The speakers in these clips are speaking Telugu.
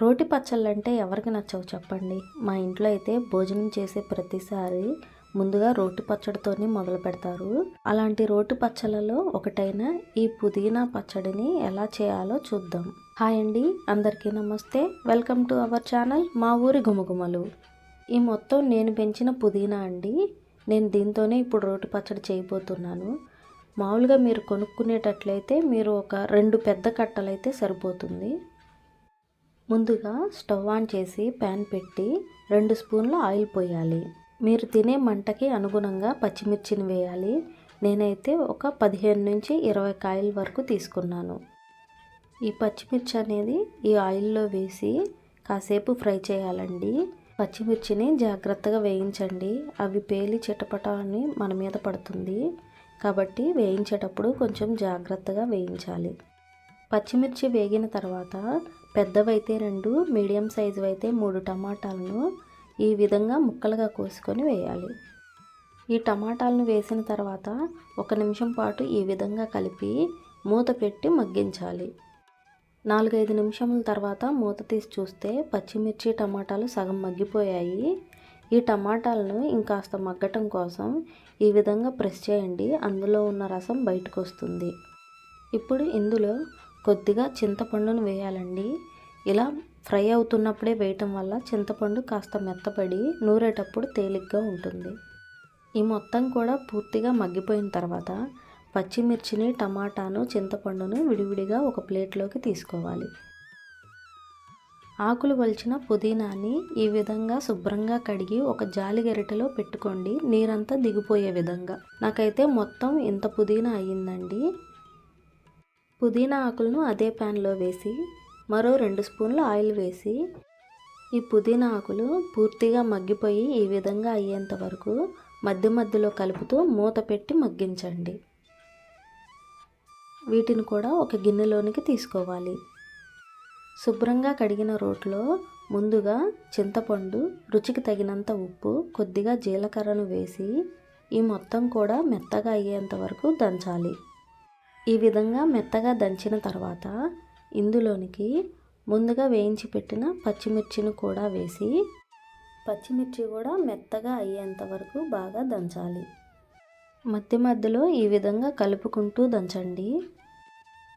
రోటి పచ్చళ్ళంటే ఎవరికి నచ్చవు చెప్పండి. మా ఇంట్లో అయితే భోజనం చేసే ప్రతిసారి ముందుగా రోటి పచ్చడితోనే మొదలు పెడతారు. అలాంటి రోటి పచ్చళ్ళలో ఒకటైన ఈ పుదీనా పచ్చడిని ఎలా చేయాలో చూద్దాం. హాయ్ అండి అందరికీ నమస్తే. వెల్కమ్ టు అవర్ ఛానల్ మా ఊరి గుమగుమలు. ఈ మొత్తం నేను పెంచిన పుదీనా అండి. నేను దీంతోనే ఇప్పుడు రోటి పచ్చడి చేయబోతున్నాను. మామూలుగా మీరు కొనుక్కునేటట్లయితే మీరు ఒక రెండు పెద్ద కట్టలైతే సరిపోతుంది. ముందుగా స్టవ్ ఆన్ చేసి ప్యాన్ పెట్టి రెండు స్పూన్ల ఆయిల్ పోయాలి. మీరు తినే మంటకి అనుగుణంగా పచ్చిమిర్చిని వేయాలి. నేనైతే ఒక పదిహేను నుంచి ఇరవై కాయల వరకు తీసుకున్నాను. ఈ పచ్చిమిర్చి అనేది ఈ ఆయిల్లో వేసి కాసేపు ఫ్రై చేయాలండి. పచ్చిమిర్చిని జాగ్రత్తగా వేయించండి. అవి పేలి చిటపట అని మన మీద పడుతుంది. కాబట్టి వేయించేటప్పుడు కొంచెం జాగ్రత్తగా వేయించాలి. పచ్చిమిర్చి వేగిన తర్వాత పెద్దవైతే రెండు మీడియం సైజు అయితే మూడు టమాటాలను ఈ విధంగా ముక్కలుగా కోసుకొని వేయాలి. ఈ టమాటాలను వేసిన తర్వాత ఒక నిమిషం పాటు ఈ విధంగా కలిపి మూత పెట్టి మగ్గించాలి. నాలుగైదు నిమిషముల తర్వాత మూత తీసి చూస్తే పచ్చిమిర్చి టమాటాలు సగం మగ్గిపోయాయి. ఈ టమాటాలను ఇంకాస్త మగ్గటం కోసం ఈ విధంగా ప్రెస్ చేయండి. అందులో ఉన్న రసం బయటకు వస్తుంది ఇప్పుడు ఇందులో కొద్దిగా చింతపండును వేయాలండి. ఇలా ఫ్రై అవుతున్నప్పుడే వేయటం వల్ల చింతపండు కాస్త మెత్తపడి నూరేటప్పుడు తేలిగ్గా ఉంటుంది. ఈ మొత్తం కూడా పూర్తిగా మగ్గిపోయిన తర్వాత పచ్చిమిర్చిని టమాటాను చింతపండును విడివిడిగా ఒక ప్లేట్లోకి తీసుకోవాలి. ఆకులు వలిచిన పుదీనాని ఈ విధంగా శుభ్రంగా కడిగి ఒక జాలి గరిటెలో పెట్టుకోండి. నీరంతా దిగిపోయే విధంగా. నాకైతే మొత్తం ఇంత పుదీనా అయ్యిందండి. పుదీనా ఆకులను అదే ప్యాన్లో వేసి మరో రెండు స్పూన్ల ఆయిల్ వేసి ఈ పుదీనా ఆకులు పూర్తిగా మగ్గిపోయి ఈ విధంగా అయ్యేంత వరకు మధ్య మధ్యలో కలుపుతూ మూత పెట్టి మగ్గించండి. వీటిని కూడా ఒక గిన్నెలోనికి తీసుకోవాలి. శుభ్రంగా కడిగిన రోట్లో ముందుగా చింతపండు రుచికి తగినంత ఉప్పు కొద్దిగా జీలకర్రను వేసి ఈ మొత్తం కూడా మెత్తగా అయ్యేంత వరకు దంచాలి. ఈ విధంగా మెత్తగా దంచిన తర్వాత ఇందులోనికి ముందుగా వేయించి పెట్టిన పచ్చిమిర్చిని కూడా వేసి పచ్చిమిర్చి కూడా మెత్తగా అయ్యేంత వరకు బాగా దంచాలి. మధ్య మధ్యలో ఈ విధంగా కలుపుకుంటూ దంచండి.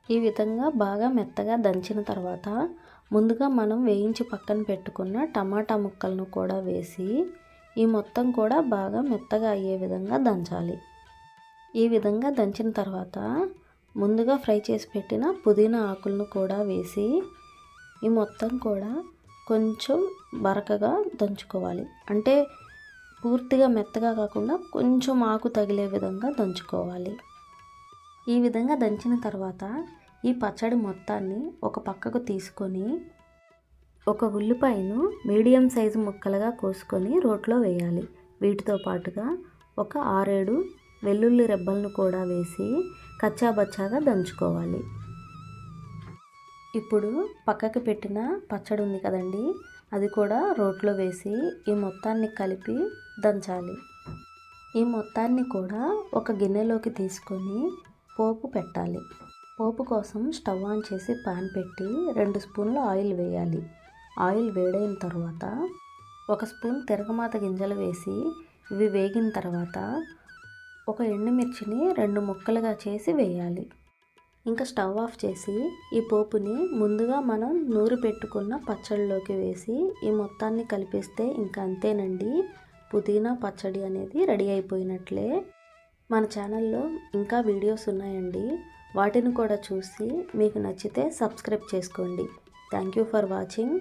ఈ విధంగా బాగా మెత్తగా దంచిన తర్వాత ముందుగా మనం వేయించి పక్కన పెట్టుకున్న టమాటా ముక్కలను కూడా వేసి ఈ మొత్తం కూడా బాగా మెత్తగా అయ్యే విధంగా దంచాలి. ఈ విధంగా దంచిన తర్వాత ముందుగా ఫ్రై చేసి పెట్టిన పుదీనా ఆకులను కూడా వేసి ఈ మొత్తం కూడా కొంచెం బరకగా దంచుకోవాలి. అంటే పూర్తిగా మెత్తగా కాకుండా కొంచెం ఆకు తగిలే విధంగా దంచుకోవాలి. ఈ విధంగా దంచిన తర్వాత ఈ పచ్చడి మొత్తాన్ని ఒక పక్కకు తీసుకొని ఒక ఉల్లిపాయను మీడియం సైజు ముక్కలుగా కోసుకొని రోట్లో వేయాలి. వీటితో పాటుగా ఒక ఆరేడు వెల్లుల్లి రెబ్బలను కూడా వేసి కచ్చాబచ్చాగా దంచుకోవాలి. ఇప్పుడు పక్కకి పెట్టిన పచ్చడి ఉంది కదండి అది కూడా రోట్లో వేసి ఈ మొత్తాన్ని కలిపి దంచాలి. ఈ మొత్తాన్ని కూడా ఒక గిన్నెలోకి తీసుకొని పోపు పెట్టాలి. పోపు కోసం స్టవ్ ఆన్ చేసి పాన్ పెట్టి రెండు స్పూన్ల ఆయిల్ వేయాలి. ఆయిల్ వేడైన తర్వాత ఒక స్పూన్ తిరగమాత గింజలు వేసి ఇవి వేగిన తర్వాత ఒక ఎండుమిర్చిని రెండు ముక్కలుగా చేసి వేయాలి. ఇంకా స్టవ్ ఆఫ్ చేసి ఈ పోపుని ముందుగా మనం నూరు పెట్టుకున్న పచ్చడిలోకి వేసి ఈ మొత్తాన్ని కలిపిస్తే ఇంకా అంతేనండి. పుదీనా పచ్చడి అనేది రెడీ అయిపోయినట్లే. మన ఛానల్లో ఇంకా వీడియోస్ ఉన్నాయండి. వాటిని కూడా చూసి మీకు నచ్చితే సబ్స్క్రైబ్ చేసుకోండి. Thank you for watching.